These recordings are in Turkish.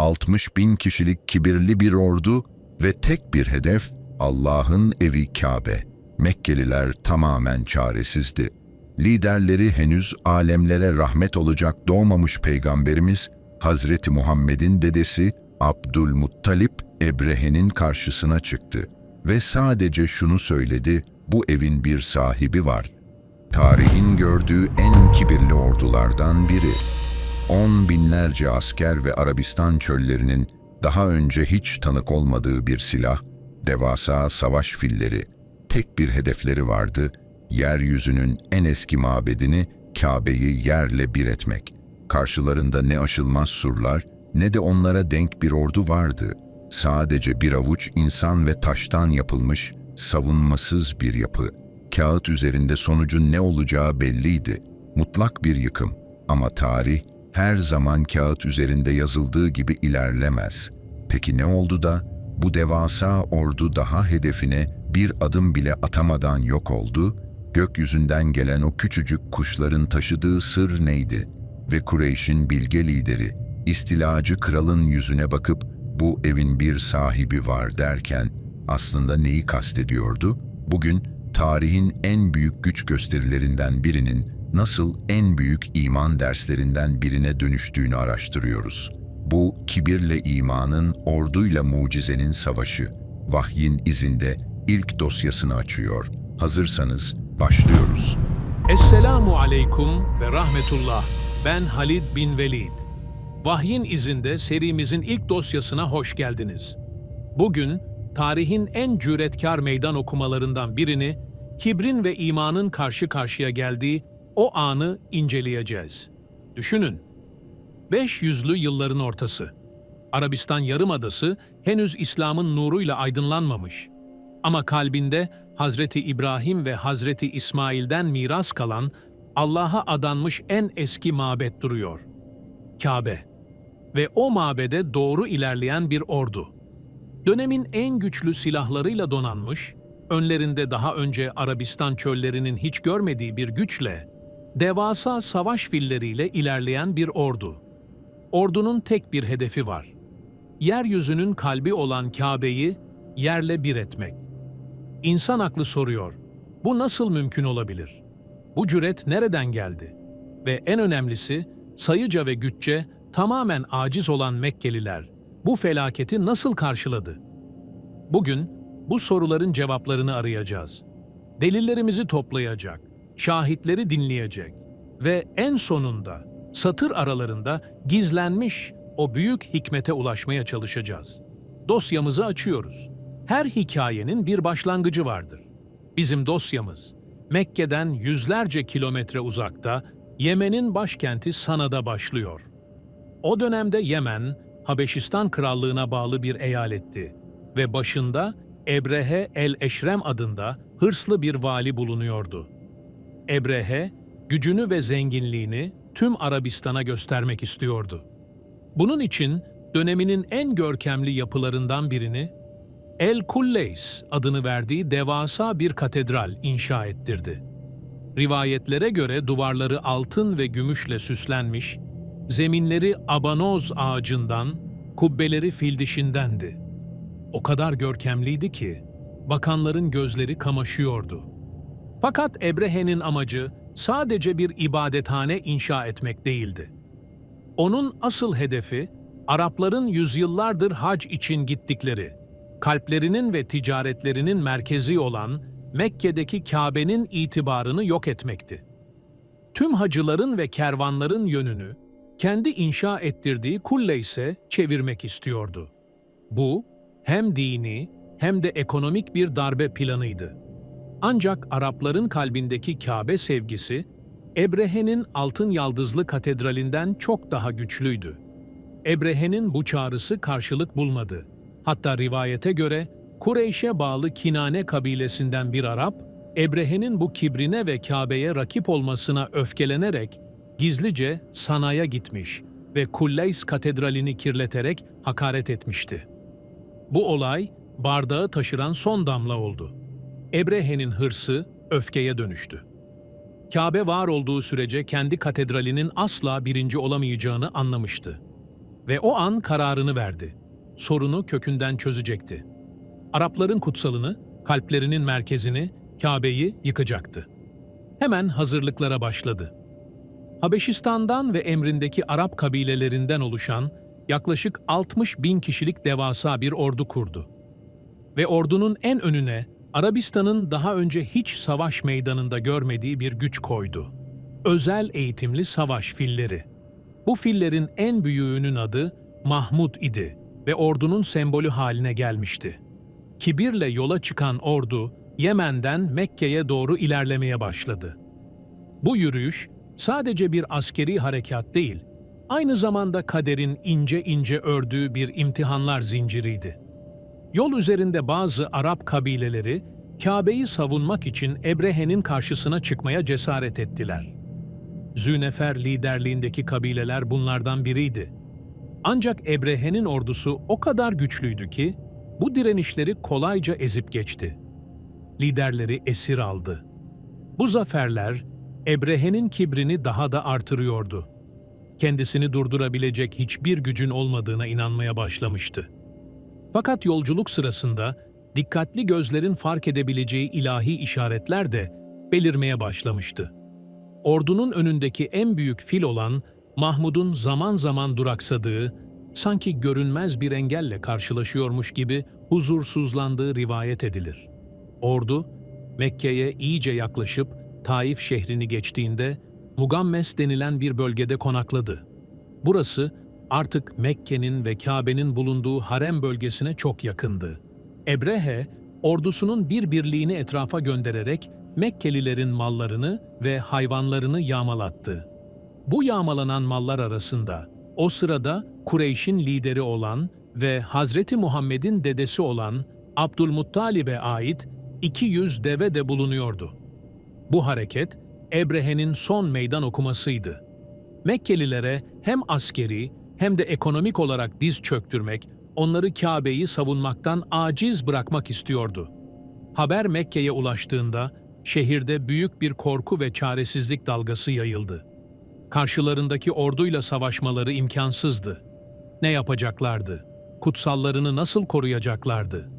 60 bin kişilik kibirli bir ordu ve tek bir hedef Allah'ın evi Kabe. Mekkeliler tamamen çaresizdi. Liderleri henüz alemlere rahmet olacak doğmamış peygamberimiz Hazreti Muhammed'in dedesi Abdülmuttalip Ebrehe'nin karşısına çıktı ve sadece şunu söyledi, bu evin bir sahibi var. Tarihin gördüğü en kibirli ordulardan biri. On binlerce asker ve Arabistan çöllerinin daha önce hiç tanık olmadığı bir silah, devasa savaş filleri, tek bir hedefleri vardı, yeryüzünün en eski mabedini, Kabe'yi yerle bir etmek. Karşılarında ne aşılmaz surlar, ne de onlara denk bir ordu vardı. Sadece bir avuç insan ve taştan yapılmış, savunmasız bir yapı. Kağıt üzerinde sonucun ne olacağı belliydi. Mutlak bir yıkım. Ama tarih her zaman kağıt üzerinde yazıldığı gibi ilerlemez. Peki ne oldu da bu devasa ordu daha hedefine bir adım bile atamadan yok oldu? Gökyüzünden gelen o küçücük kuşların taşıdığı sır neydi? Ve Kureyş'in bilge lideri, istilacı kralın yüzüne bakıp bu evin bir sahibi var derken aslında neyi kastediyordu? Bugün tarihin en büyük güç gösterilerinden birinin nasıl en büyük iman derslerinden birine dönüştüğünü araştırıyoruz. Bu kibirle imanın, orduyla mucizenin savaşı. Vahyin izinde ilk dosyasını açıyor. Hazırsanız başlıyoruz. Esselamu aleykum ve rahmetullah. Ben Halid bin Velid. Vahyin izinde serimizin ilk dosyasına hoş geldiniz. Bugün tarihin en cüretkar meydan okumalarından birini, kibrin ve imanın karşı karşıya geldiği o anı inceleyeceğiz. Düşünün. 500'lü yılların ortası. Arabistan Yarımadası henüz İslam'ın nuruyla aydınlanmamış. Ama kalbinde Hazreti İbrahim ve Hazreti İsmail'den miras kalan Allah'a adanmış en eski mabet duruyor. Kabe. Ve o mabede doğru ilerleyen bir ordu. Dönemin en güçlü silahlarıyla donanmış, önlerinde daha önce Arabistan çöllerinin hiç görmediği bir güçle, devasa savaş filleriyle ilerleyen bir ordu. Ordunun tek bir hedefi var. Yeryüzünün kalbi olan Kabe'yi yerle bir etmek. İnsan aklı soruyor, bu nasıl mümkün olabilir? Bu cüret nereden geldi? Ve en önemlisi, sayıca ve güççe tamamen aciz olan Mekkeliler bu felaketi nasıl karşıladı? Bugün bu soruların cevaplarını arayacağız. Delillerimizi toplayacak, şahitleri dinleyecek ve en sonunda satır aralarında gizlenmiş o büyük hikmete ulaşmaya çalışacağız. Dosyamızı açıyoruz. Her hikayenin bir başlangıcı vardır. Bizim dosyamız Mekke'den yüzlerce kilometre uzakta Yemen'in başkenti Sana'da başlıyor. O dönemde Yemen, Habeşistan Krallığına bağlı bir eyaletti ve başında Ebrehe el-Eşrem adında hırslı bir vali bulunuyordu. Ebrehe, gücünü ve zenginliğini tüm Arabistan'a göstermek istiyordu. Bunun için döneminin en görkemli yapılarından birini El Kulleys adını verdiği devasa bir katedral inşa ettirdi. Rivayetlere göre duvarları altın ve gümüşle süslenmiş, zeminleri abanoz ağacından, kubbeleri fil dişindendi. O kadar görkemliydi ki bakanların gözleri kamaşıyordu. Fakat Ebrehe'nin amacı sadece bir ibadethane inşa etmek değildi. Onun asıl hedefi Arapların yüzyıllardır hac için gittikleri, kalplerinin ve ticaretlerinin merkezi olan Mekke'deki Kabe'nin itibarını yok etmekti. Tüm hacıların ve kervanların yönünü kendi inşa ettirdiği kulle ise çevirmek istiyordu. Bu hem dini hem de ekonomik bir darbe planıydı. Ancak Arapların kalbindeki Kabe sevgisi Ebrehe'nin altın yaldızlı katedralinden çok daha güçlüydü. Ebrehe'nin bu çağrısı karşılık bulmadı. Hatta rivayete göre Kureyş'e bağlı Kinane kabilesinden bir Arap, Ebrehe'nin bu kibrine ve Kabe'ye rakip olmasına öfkelenerek gizlice Sana'ya gitmiş ve Kulleys katedralini kirleterek hakaret etmişti. Bu olay bardağı taşıran son damla oldu. Ebrehe'nin hırsı öfkeye dönüştü. Kabe var olduğu sürece kendi katedralinin asla birinci olamayacağını anlamıştı. Ve o an kararını verdi. Sorunu kökünden çözecekti. Arapların kutsalını, kalplerinin merkezini, Kabe'yi yıkacaktı. Hemen hazırlıklara başladı. Habeşistan'dan ve emrindeki Arap kabilelerinden oluşan yaklaşık 60 bin kişilik devasa bir ordu kurdu. Ve ordunun en önüne Arabistan'ın daha önce hiç savaş meydanında görmediği bir güç koydu. Özel eğitimli savaş filleri. Bu fillerin en büyüğünün adı Mahmud idi ve ordunun sembolü haline gelmişti. Kibirle yola çıkan ordu Yemen'den Mekke'ye doğru ilerlemeye başladı. Bu yürüyüş sadece bir askeri harekat değil, aynı zamanda kaderin ince ince ördüğü bir imtihanlar zinciriydi. Yol üzerinde bazı Arap kabileleri Kabe'yi savunmak için Ebrehe'nin karşısına çıkmaya cesaret ettiler. Zünefer liderliğindeki kabileler bunlardan biriydi. Ancak Ebrehe'nin ordusu o kadar güçlüydü ki bu direnişleri kolayca ezip geçti. Liderleri esir aldı. Bu zaferler Ebrehe'nin kibrini daha da artırıyordu. Kendisini durdurabilecek hiçbir gücün olmadığına inanmaya başlamıştı. Fakat yolculuk sırasında dikkatli gözlerin fark edebileceği ilahi işaretler de belirmeye başlamıştı. Ordunun önündeki en büyük fil olan Mahmud'un zaman zaman duraksadığı, sanki görünmez bir engelle karşılaşıyormuş gibi huzursuzlandığı rivayet edilir. Ordu, Mekke'ye iyice yaklaşıp Taif şehrini geçtiğinde Mugammes denilen bir bölgede konakladı. Burası artık Mekke'nin ve Kabe'nin bulunduğu harem bölgesine çok yakındı. Ebrehe, ordusunun bir birliğini etrafa göndererek Mekkelilerin mallarını ve hayvanlarını yağmalattı. Bu yağmalanan mallar arasında o sırada Kureyş'in lideri olan ve Hazreti Muhammed'in dedesi olan Abdülmuttalib'e ait 200 deve de bulunuyordu. Bu hareket Ebrehe'nin son meydan okumasıydı. Mekkelilere hem askeri hem de ekonomik olarak diz çöktürmek, onları Kabe'yi savunmaktan aciz bırakmak istiyordu. Haber Mekke'ye ulaştığında şehirde büyük bir korku ve çaresizlik dalgası yayıldı. Karşılarındaki orduyla savaşmaları imkansızdı. Ne yapacaklardı? Kutsallarını nasıl koruyacaklardı?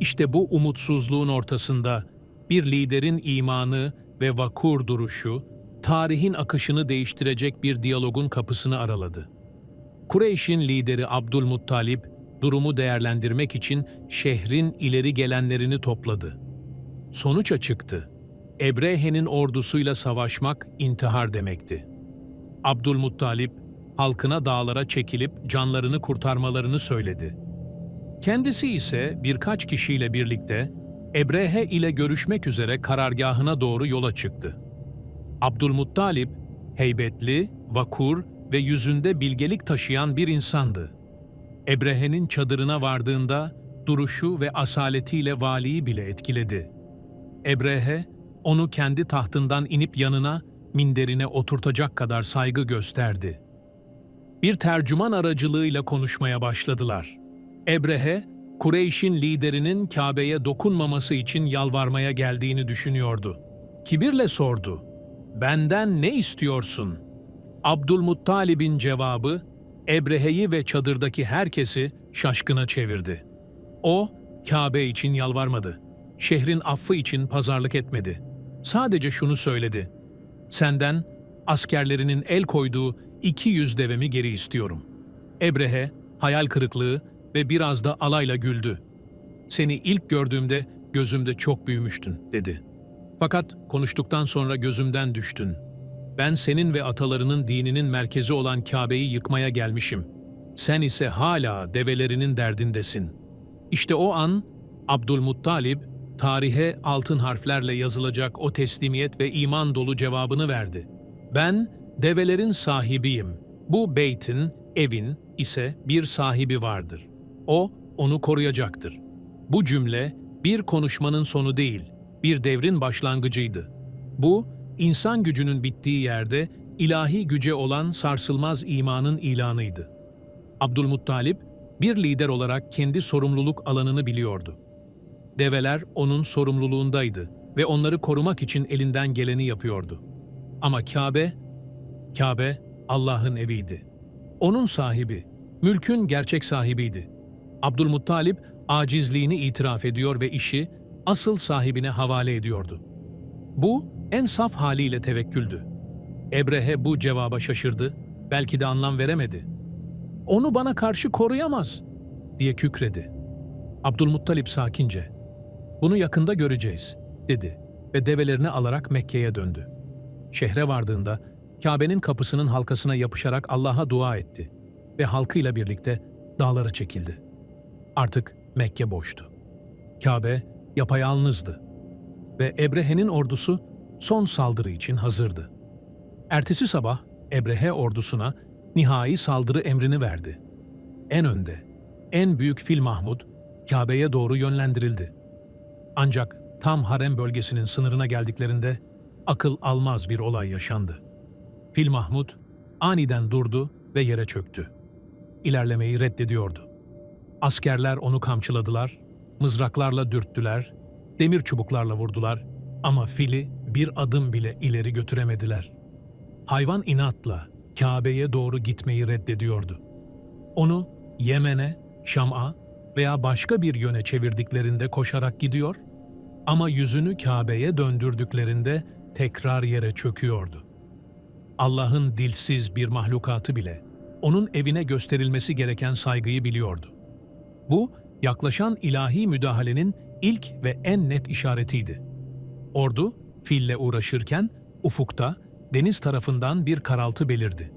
İşte bu umutsuzluğun ortasında bir liderin imanı ve vakur duruşu, tarihin akışını değiştirecek bir diyalogun kapısını araladı. Kureyş'in lideri Abdülmuttalip, durumu değerlendirmek için şehrin ileri gelenlerini topladı. Sonuç açıktı. Ebrehe'nin ordusuyla savaşmak intihar demekti. Abdülmuttalip, halkına dağlara çekilip canlarını kurtarmalarını söyledi. Kendisi ise birkaç kişiyle birlikte Ebrehe ile görüşmek üzere karargahına doğru yola çıktı. Abdülmuttalip, heybetli, vakur ve yüzünde bilgelik taşıyan bir insandı. Ebrehe'nin çadırına vardığında duruşu ve asaletiyle valiyi bile etkiledi. Ebrehe, onu kendi tahtından inip yanına, minderine oturtacak kadar saygı gösterdi. Bir tercüman aracılığıyla konuşmaya başladılar. Ebrehe, Kureyş'in liderinin Kabe'ye dokunmaması için yalvarmaya geldiğini düşünüyordu. Kibirle sordu. Benden ne istiyorsun? Abdülmuttalib'in cevabı, Ebrehe'yi ve çadırdaki herkesi şaşkına çevirdi. O, Kabe için yalvarmadı. Şehrin affı için pazarlık etmedi. Sadece şunu söyledi. Senden askerlerinin el koyduğu 200 devemi geri istiyorum. Ebrehe, hayal kırıklığı ve biraz da alayla güldü. Seni ilk gördüğümde gözümde çok büyümüştün, dedi. Fakat konuştuktan sonra gözümden düştün. Ben senin ve atalarının dininin merkezi olan Kabe'yi yıkmaya gelmişim. Sen ise hala develerinin derdindesin. İşte o an Abdülmuttalib tarihe altın harflerle yazılacak o teslimiyet ve iman dolu cevabını verdi. Ben develerin sahibiyim. Bu beytin, evin ise bir sahibi vardır. O onu koruyacaktır. Bu cümle bir konuşmanın sonu değil, bir devrin başlangıcıydı. Bu, insan gücünün bittiği yerde ilahi güce olan sarsılmaz imanın ilanıydı. Abdülmuttalip, bir lider olarak kendi sorumluluk alanını biliyordu. Develer onun sorumluluğundaydı ve onları korumak için elinden geleni yapıyordu. Ama Kabe, Kabe Allah'ın eviydi. Onun sahibi, Mülkün gerçek sahibiydi. Abdülmuttalip acizliğini itiraf ediyor ve işi asıl sahibine havale ediyordu. Bu en saf haliyle tevekküldü. Ebrehe bu cevaba şaşırdı, belki de anlam veremedi. Onu bana karşı koruyamaz diye kükredi. Abdülmuttalip sakince, bunu yakında göreceğiz dedi ve develerini alarak Mekke'ye döndü. Şehre vardığında Kabe'nin kapısının halkasına yapışarak Allah'a dua etti ve halkıyla birlikte dağlara çekildi. Artık Mekke boştu. Kabe yapayalnızdı ve Ebrehe'nin ordusu son saldırı için hazırdı. Ertesi sabah Ebrehe ordusuna nihai saldırı emrini verdi. En önde, en büyük Fil Mahmud Kabe'ye doğru yönlendirildi. Ancak tam harem bölgesinin sınırına geldiklerinde akıl almaz bir olay yaşandı. Fil Mahmud aniden durdu ve yere çöktü. İlerlemeyi reddediyordu. Askerler onu kamçıladılar, mızraklarla dürttüler, demir çubuklarla vurdular ama fili bir adım bile ileri götüremediler. Hayvan inatla Kabe'ye doğru gitmeyi reddediyordu. Onu Yemen'e, Şam'a veya başka bir yöne çevirdiklerinde koşarak gidiyor ama yüzünü Kabe'ye döndürdüklerinde tekrar yere çöküyordu. Allah'ın dilsiz bir mahlukatı bile onun evine gösterilmesi gereken saygıyı biliyordu. Bu, yaklaşan ilahi müdahalenin ilk ve en net işaretiydi. Ordu, fille uğraşırken ufukta, deniz tarafından bir karaltı belirdi.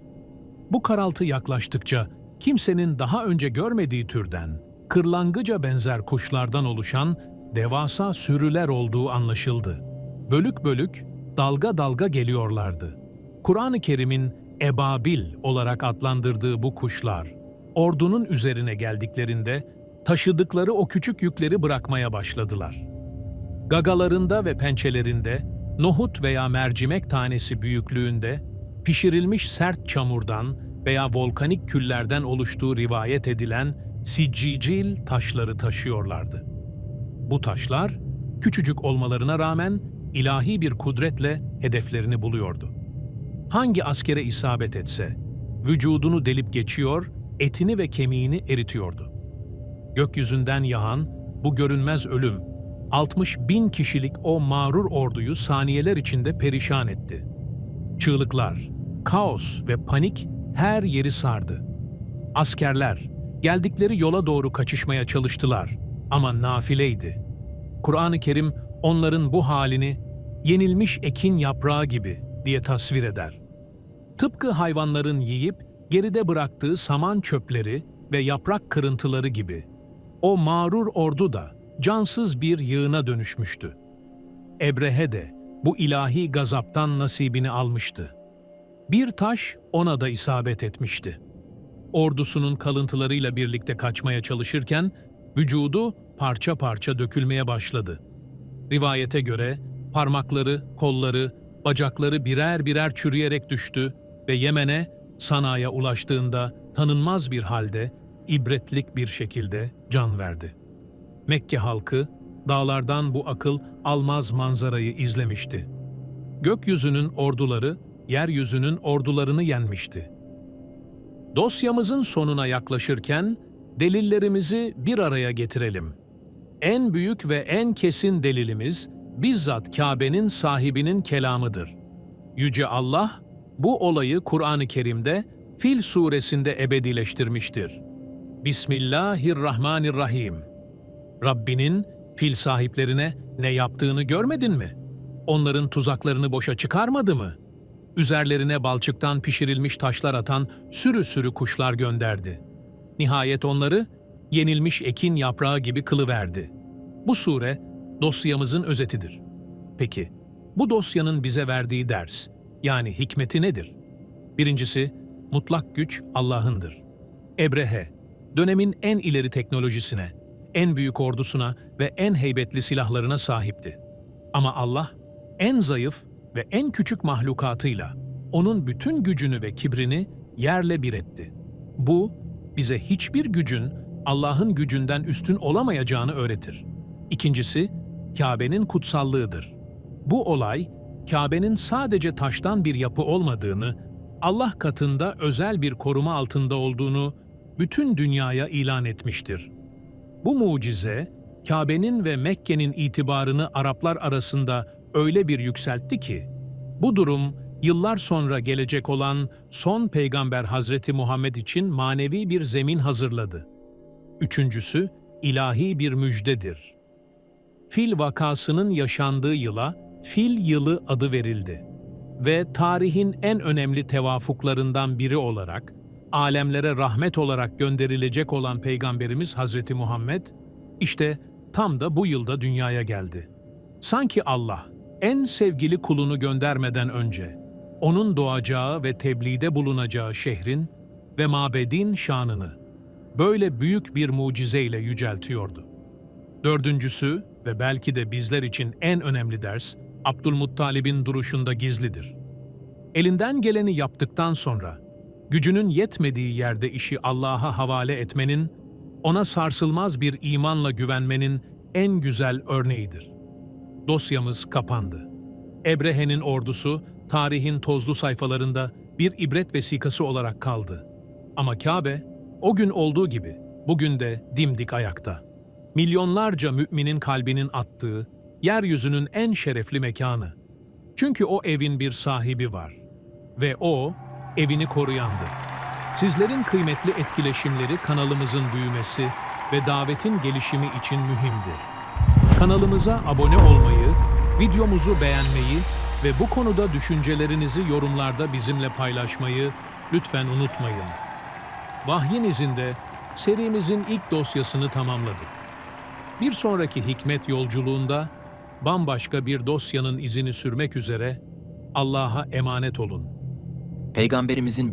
Bu karaltı yaklaştıkça kimsenin daha önce görmediği türden, kırlangıca benzer kuşlardan oluşan devasa sürüler olduğu anlaşıldı. Bölük bölük, dalga dalga geliyorlardı. Kur'an-ı Kerim'in ebabil olarak adlandırdığı bu kuşlar, ordunun üzerine geldiklerinde taşıdıkları o küçük yükleri bırakmaya başladılar. Gagalarında ve pençelerinde nohut veya mercimek tanesi büyüklüğünde pişirilmiş sert çamurdan veya volkanik küllerden oluştuğu rivayet edilen siccicil taşları taşıyorlardı. Bu taşlar küçücük olmalarına rağmen ilahi bir kudretle hedeflerini buluyordu. Hangi askere isabet etse vücudunu delip geçiyor, etini ve kemiğini eritiyordu. Gökyüzünden yağan bu görünmez ölüm 60 bin kişilik o mağrur orduyu saniyeler içinde perişan etti. Çığlıklar, kaos ve panik her yeri sardı. Askerler geldikleri yola doğru kaçışmaya çalıştılar ama nafileydi. Kur'an-ı Kerim onların bu halini yenilmiş ekin yaprağı gibi diye tasvir eder. Tıpkı hayvanların yiyip geride bıraktığı saman çöpleri ve yaprak kırıntıları gibi. O mağrur ordu da cansız bir yığına dönüşmüştü. Ebrehe de bu ilahi gazaptan nasibini almıştı. Bir taş ona da isabet etmişti. Ordusunun kalıntılarıyla birlikte kaçmaya çalışırken vücudu parça parça dökülmeye başladı. Rivayete göre parmakları, kolları, bacakları birer birer çürüyerek düştü ve Yemen'e, Sana'ya ulaştığında tanınmaz bir halde, ibretlik bir şekilde can verdi. Mekke halkı dağlardan bu akıl almaz manzarayı izlemişti. Gökyüzünün orduları yeryüzünün ordularını yenmişti. Dosyamızın sonuna yaklaşırken delillerimizi bir araya getirelim. En büyük ve en kesin delilimiz bizzat Kabe'nin sahibinin kelamıdır. Yüce Allah bu olayı Kur'an-ı Kerim'de Fil suresinde ebedileştirmiştir. Bismillahirrahmanirrahim. Rabbinin fil sahiplerine ne yaptığını görmedin mi? Onların tuzaklarını boşa çıkarmadı mı? Üzerlerine balçıktan pişirilmiş taşlar atan sürü sürü kuşlar gönderdi. Nihayet onları yenilmiş ekin yaprağı gibi kılıverdi. Bu sure dosyamızın özetidir. Peki, bu dosyanın bize verdiği ders, yani hikmeti nedir? Birincisi, mutlak güç Allah'ındır. Ebrehe, dönemin en ileri teknolojisine, en büyük ordusuna ve en heybetli silahlarına sahipti. Ama Allah, en zayıf ve en küçük mahlukatıyla onun bütün gücünü ve kibrini yerle bir etti. Bu, bize hiçbir gücün Allah'ın gücünden üstün olamayacağını öğretir. İkincisi, Kabe'nin kutsallığıdır. Bu olay, Kabe'nin sadece taştan bir yapı olmadığını, Allah katında özel bir koruma altında olduğunu bütün dünyaya ilan etmiştir. Bu mucize, Kabe'nin ve Mekke'nin itibarını Araplar arasında öyle bir yükseltti ki, bu durum yıllar sonra gelecek olan son peygamber Hazreti Muhammed için manevi bir zemin hazırladı. Üçüncüsü, ilahi bir müjdedir. Fil vakasının yaşandığı yıla Fil Yılı adı verildi ve tarihin en önemli tevafuklarından biri olarak alemlere rahmet olarak gönderilecek olan Peygamberimiz Hazreti Muhammed işte tam da bu yılda dünyaya geldi. Sanki Allah en sevgili kulunu göndermeden önce onun doğacağı ve tebliğde bulunacağı şehrin ve mabedin şanını böyle büyük bir mucizeyle yüceltiyordu. Dördüncüsü ve belki de bizler için en önemli ders, Abdülmuttalib'in duruşunda gizlidir. Elinden geleni yaptıktan sonra, gücünün yetmediği yerde işi Allah'a havale etmenin, ona sarsılmaz bir imanla güvenmenin en güzel örneğidir. Dosyamız kapandı. Ebrehe'nin ordusu, tarihin tozlu sayfalarında bir ibret vesikası olarak kaldı. Ama Kabe, o gün olduğu gibi, bugün de dimdik ayakta milyonlarca müminin kalbinin attığı, yeryüzünün en şerefli mekanı. Çünkü o evin bir sahibi var ve o evini koruyandır. Sizlerin kıymetli etkileşimleri kanalımızın büyümesi ve davetin gelişimi için mühimdir. Kanalımıza abone olmayı, videomuzu beğenmeyi ve bu konuda düşüncelerinizi yorumlarda bizimle paylaşmayı lütfen unutmayın. Vahyin izinde serimizin ilk dosyasını tamamladık. Bir sonraki hikmet yolculuğunda bambaşka bir dosyanın izini sürmek üzere Allah'a emanet olun. Peygamberimizin